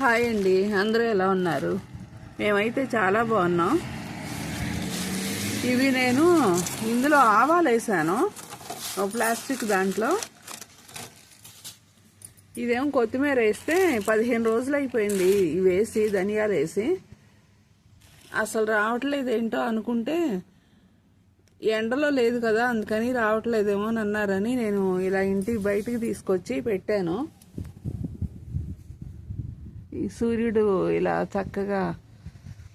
Hi అండి. అందరూ ఎలా ఉన్నారు? మేమైతే చాలా బాగున్నాం. ఇవి నేను ఇందులో ఆవాలు వేసాను. ఒక ప్లాస్టిక్ దాంట్లో. ఇదేమో కొత్తిమీర వేస్తే పదిహేను రోజులు అయిపోయింది. ఇవి వేసి ధనియాలు వేసి. అసలు రావట్లేదు ఏంటో అనుకుంటే ఎండలో లేదు కదా అందుకని రావట్లేదేమో అని అన్నారని నేను ఇలా ఇంటికి బయటికి తీసుకొచ్చి పెట్టాను. ఈ సూర్యుడు ఇలా చక్కగా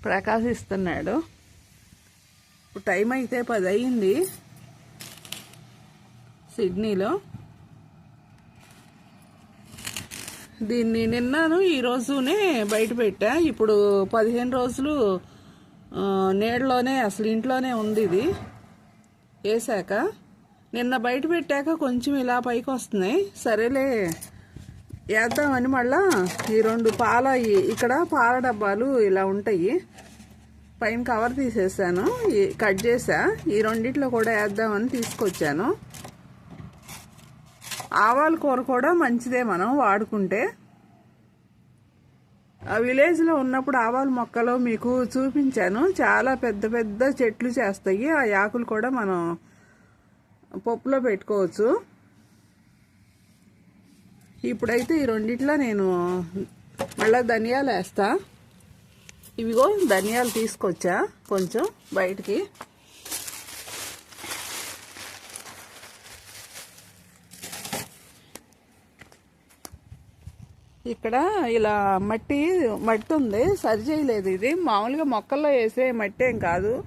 ప్రకాశిస్తున్నాడు. ఇప్పుడు టైం అయితే పది అయింది సిడ్నీలో. దీన్ని నిన్నాను ఈ రోజునే బయట పెట్టా. ఇప్పుడు పదిహేను రోజులు ఆ, నీడలోనే అసలు ఇంట్లోనే ఉంది ఇది. వేసాక నిన్న బయట పెట్టాక కొంచెం ఇలా పైకి వస్తున్నాయి. సరేలే వేద్దామని మళ్ళా ఈ రెండు పాల ఇక్కడ పాల డబ్బాలు ఇలా ఉంటాయి. పైన కవర్ తీసేసాను ఈ కట్ చేసా ఈ రెండిట్లో కూడా వేద్దామని తీసుకొచ్చాను. ఆవాల కూర కూడా మంచిదే మనం వాడుకుంటే. ఆ విలేజ్లో ఉన్నప్పుడు ఆవాల మొక్కలు మీకు చూపించాను. చాలా పెద్ద పెద్ద చెట్లు చేస్తాయి. ఆ ఆకులు కూడా మనం పప్పులో పెట్టుకోవచ్చు. ఇప్పుడైతే ఈ రెండిట్లో నేను మళ్ళీ ధనియాలు వేస్తా. ఇవిగో ధనియాలు తీసుకొచ్చా కొంచెం బయటికి. ఇక్కడ ఇలా మట్టి మట్టి ఉంది. సరి చేయలేదు ఇది. మామూలుగా మొక్కల్లో వేసే మట్టి ఏం కాదు.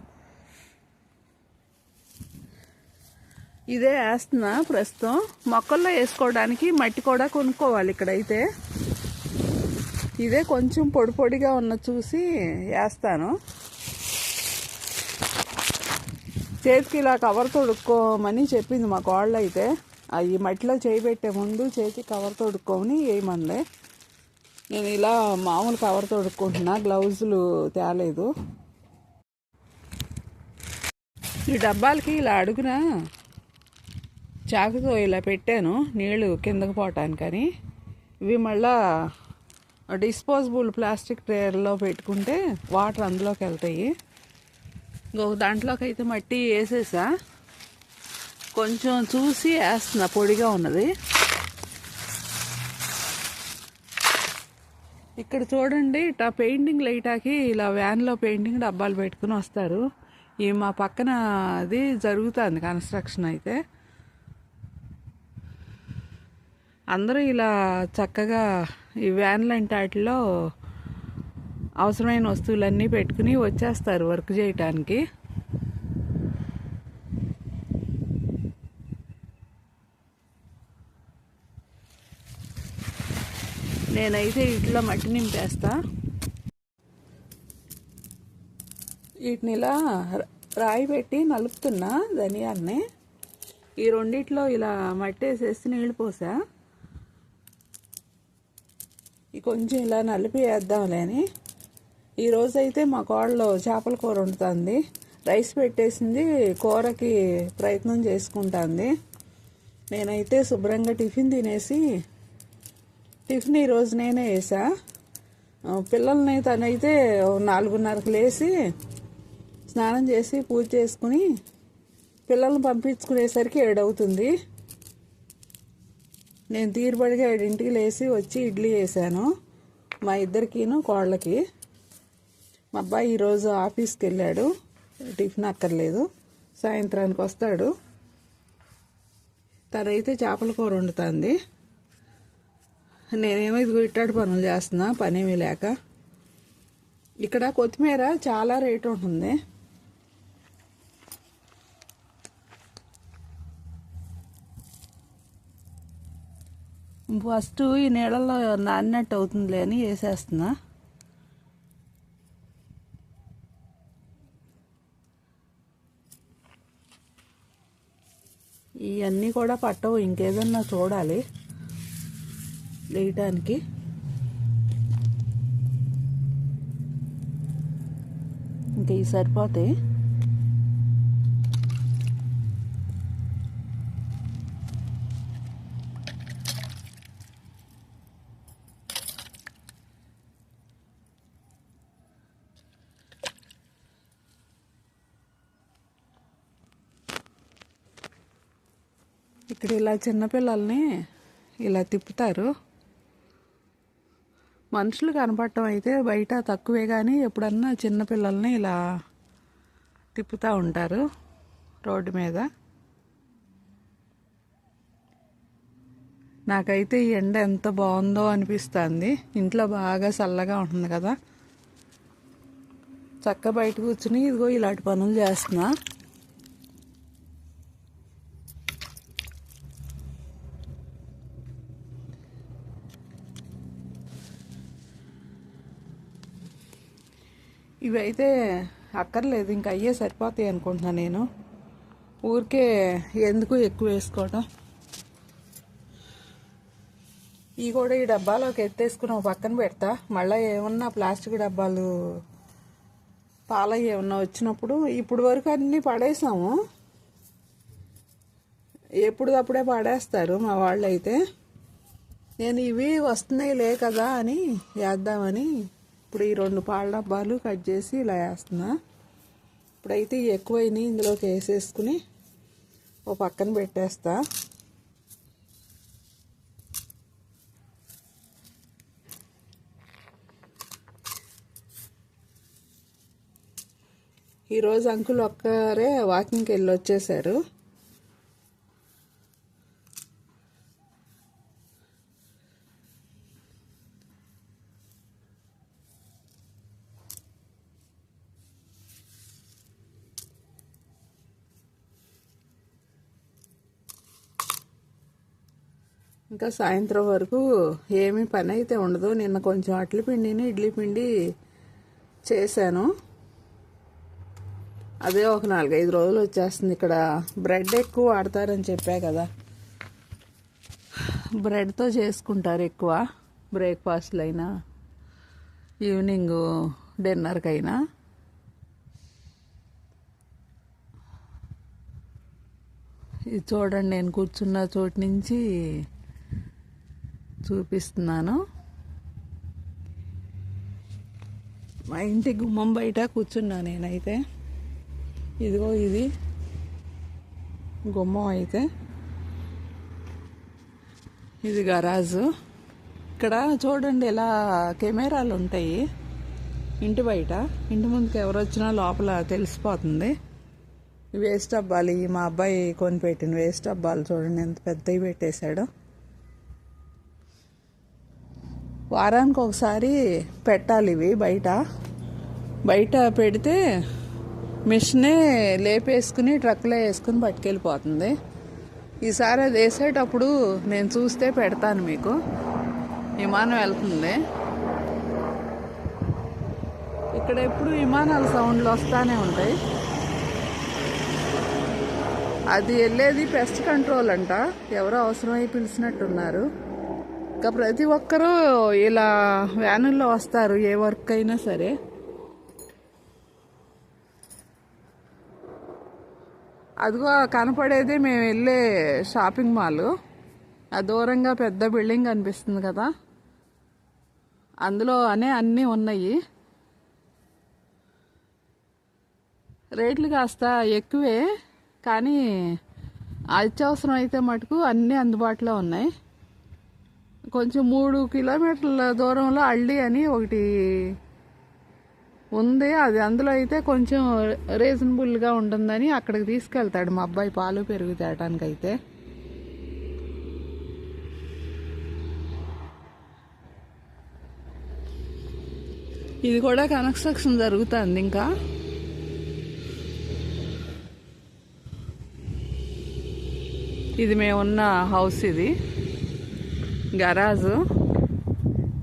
ఇదే వేస్తున్నా ప్రస్తుతం. మొక్కల్లో వేసుకోవడానికి మట్టి కూడా కొనుక్కోవాలి ఇక్కడైతే ఇదే కొంచెం పొడి పొడిగా ఉన్న చూసి వేస్తాను. చేతికి ఇలా కవర్ తొడుక్కోమని చెప్పింది మా కోళ్ళు అయితే. అవి మట్టిలో చేయి పెట్టే ముందు చేతి కవర్ తొడుక్కోమని వేయమంది. నేను ఇలా మామూలు కవర్ తొడుక్కుంటున్నా గ్లౌజులు తేలేదు. ఈ డబ్బాలకి ఇలా అడుగునా? చాకుతో ఇలా పెట్టాను నీళ్ళు కిందకు పోవటానికని ఇవి మళ్ళా డిస్పోజబుల్ ప్లాస్టిక్ ట్రేర్లో పెట్టుకుంటే వాటర్ అందులోకి వెళ్తాయి. ఇంకొక దాంట్లోకి అయితే మట్టి వేసేసా. కొంచెం చూసి వేస్తున్నా పొడిగా ఉన్నది. ఇక్కడ చూడండి ఇట్లా పెయింటింగ్ లైటాకి ఇలా వ్యాన్లో పెయింటింగ్ డబ్బాలు పెట్టుకుని వస్తారు. ఈ మా పక్కన అది జరుగుతుంది కన్స్ట్రక్షన్ అయితే. అందరూ ఇలా చక్కగా ఈ వ్యాన్ లాంటి వాటిలో అవసరమైన వస్తువులన్నీ పెట్టుకుని వచ్చేస్తారు వర్క్ చేయటానికి. నేనైతే ఇట్లా మట్టి నింపేస్తా. వీటిని ఇలా రాయి పెట్టి నలుపుతున్నా ధనియాల్ని ఈ రెండిట్లో ఇలా మట్టి వేసేసి నీళ్ళు పోసా. కొంచెం ఇలా నలిపి వేద్దాంలే అని. ఈరోజు అయితే మా కోడలో చేపల కూర వండుతుంది. రైస్ పెట్టేసింది కూరకి ప్రయత్నం చేసుకుంటుంది. నేనైతే శుభ్రంగా టిఫిన్ తినేసి టిఫిన్ ఈరోజు నేనే వేసా పిల్లల్ని తనైతే నాలుగున్నరకు లేచి స్నానం చేసి పూజ చేసుకుని పిల్లల్ని పంపించుకునేసరికి ఏడవుతుంది. నేను తీరుబడిగా ఏడింటికి లేచి వచ్చి ఇడ్లీ వేసాను మా ఇద్దరికిను కోళ్ళకి. మా అబ్బాయి ఈరోజు ఆఫీస్కి వెళ్ళాడు టిఫిన్ అక్కర్లేదు. సాయంత్రానికి వస్తాడు. తనైతే చేపల కూర వండుతుంది. నేనేమో ఇది ఇట్టాడు పనులు చేస్తున్నా పనేమీ లేక. ఇక్కడ కొత్తిమీర చాలా రేటు ఉంటుంది. ఫస్ట్ ఈ నీళ్ళలో నానినట్టు అవుతుందిలే అని వేసేస్తున్నా. ఇవన్నీ కూడా పట్టవు ఇంకేదన్నా చూడాలి వేయటానికి. ఇంకా ఇవి సరిపోతాయి. ఇక్కడ ఇలా చిన్నపిల్లల్ని ఇలా తిప్పుతారు. మనుషులు కనపడటం అయితే బయట తక్కువే కానీ ఎప్పుడన్నా చిన్నపిల్లల్ని ఇలా తిప్పుతూ ఉంటారు రోడ్డు మీద. నాకైతే ఈ ఎండ ఎంత బాగుందో అనిపిస్తుంది. ఇంట్లో బాగా చల్లగా ఉంటుంది కదా. చక్క బయట కూర్చుని ఇదిగో ఇలాంటి పనులు చేస్తున్నా. ఇవైతే అక్కర్లేదు ఇంకా అయ్యే సరిపోతాయి అనుకుంటున్నా నేను. ఊరికే ఎందుకు ఎక్కువ వేసుకోవటం? ఇవి కూడా ఈ డబ్బాలోకి ఎత్తేసుకుని ఒక పక్కన పెడతా. మళ్ళీ ఏమన్నా ప్లాస్టిక్ డబ్బాలు పాల ఏమన్నా వచ్చినప్పుడు ఇప్పుడు వరకు అన్నీ పడేసాము. ఎప్పుడప్పుడే పడేస్తారు మా వాళ్ళు అయితే నేను ఇవి వస్తున్నాయి లే కదా అని వేద్దామని ఇప్పుడు ఈ రెండు పాల డబ్బాలు కట్ చేసి ఇలా వేస్తున్నా. ఇప్పుడైతే ఎక్కువైనాయి ఇందులోకి వేసేసుకుని ఓ పక్కన పెట్టేస్తా. ఈరోజు అంకుల్ ఒక్కరే వాకింగ్కి వెళ్ళి వచ్చేసారు ఇంకా సాయంత్రం వరకు ఏమీ పని అయితే ఉండదు. నిన్న కొంచెం అట్ల పిండిని ఇడ్లీ పిండి చేశాను. అదే ఒక నాలుగైదు రోజులు వచ్చేస్తుంది. ఇక్కడ బ్రెడ్ ఎక్కువ వాడతారని చెప్పా కదా. బ్రెడ్తో చేసుకుంటారు ఎక్కువ. బ్రేక్ఫాస్ట్లు అయినా ఈవినింగ్ డిన్నర్కైనా. ఇది చూడండి నేను కూర్చున్న చోటు నుంచి చూపిస్తున్నాను. మా ఇంటి గుమ్మం బయట కూర్చున్నా నేనైతే. ఇదిగో ఇది గుమ్మం అయితే. ఇది గరాజు. ఇక్కడ చూడండి ఇలా కెమెరాలు ఉంటాయి. ఇంటి బయట. ఇంటి ముందుకు ఎవరు వచ్చినా లోపల తెలిసిపోతుంది. వేస్ట్ డబ్బాలు. మా అబ్బాయి కొనిపెట్టిన వేస్ట్ అబ్బాలు చూడండి ఎంత పెద్దవి పెట్టేశాడు. వారానికి ఒకసారి పెట్టాలి ఇవి బయట. బయట పెడితే మిషనే లేపేసుకుని ట్రక్లో వేసుకుని పట్టుకెళ్ళిపోతుంది. ఈసారి అది వేసేటప్పుడు నేను చూస్తే పెడతాను మీకు. విమానం వెళ్తుంది. ఇక్కడ ఎప్పుడు విమానాల సౌండ్లు వస్తానే ఉంటాయి. అది వెళ్ళేది పెస్ట్ కంట్రోల్ అంట. ఎవరో అవసరమై పిలిచినట్టున్నారు. ఇంకా ప్రతి ఒక్కరూ ఇలా వ్యానుల్లో వస్తారు ఏ వర్క్ అయినా సరే. అదిగో కనపడేది మేము వెళ్ళే షాపింగ్ మాల్. ఆ దూరంగా పెద్ద బిల్డింగ్ అనిపిస్తుంది కదా. అందులో అనే అన్నీ ఉన్నాయి. రేట్లు కాస్త ఎక్కువే కానీ అత్యవసరం అయితే మటుకు అన్నీ అందుబాటులో ఉన్నాయి. కొంచెం మూడు కిలోమీటర్ల దూరంలో అల్లి అని ఒకటి ఉంది. అది అందులో అయితే కొంచెం రీజనబుల్గా ఉంటుందని అక్కడికి తీసుకెళ్తాడు మా అబ్బాయి పాలు పెరుగు తేటానికైతే. ఇది కూడా కన్స్ట్రక్షన్ జరుగుతుంది ఇంకా. ఇది మేమున్న హౌస్ ఇది. గరాజు.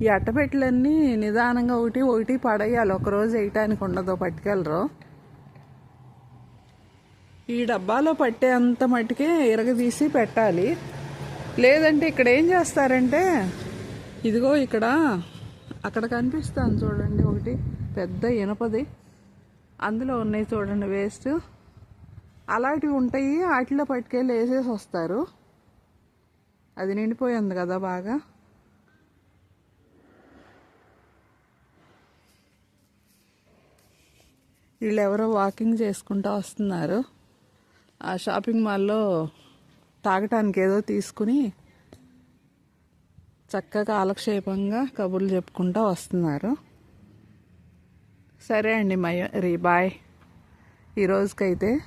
ఈ అట్టపెట్టెలన్నీ నిదానంగా ఒకటి ఒకటి పడేయాలి. ఒకరోజు వేయటానికి ఉండదు పట్టుకెళ్ళరు. ఈ డబ్బాలో పట్టే అంత మట్టుకే ఇరగదీసి పెట్టాలి. లేదంటే ఇక్కడ ఏం చేస్తారంటే ఇదిగో ఇక్కడ అక్కడ కనిపిస్తాను చూడండి ఒకటి పెద్ద ఇనపది. అందులో ఉన్నాయి చూడండి వేస్ట్. అలాంటివి ఉంటాయి వాటిలో పట్టుకెళ్ళి వేసేసి వస్తారు. అది నిండిపోయింది కదా బాగా. వీళ్ళు ఎవరో వాకింగ్ చేసుకుంటూ వస్తున్నారు. ఆ షాపింగ్ మాల్లో తాగటానికి ఏదో తీసుకుని చక్కగా కాలక్షేపంగా కబుర్లు చెప్పుకుంటూ వస్తున్నారు. సరే అండి మరి బాయ్. ఈ రోజుకైతే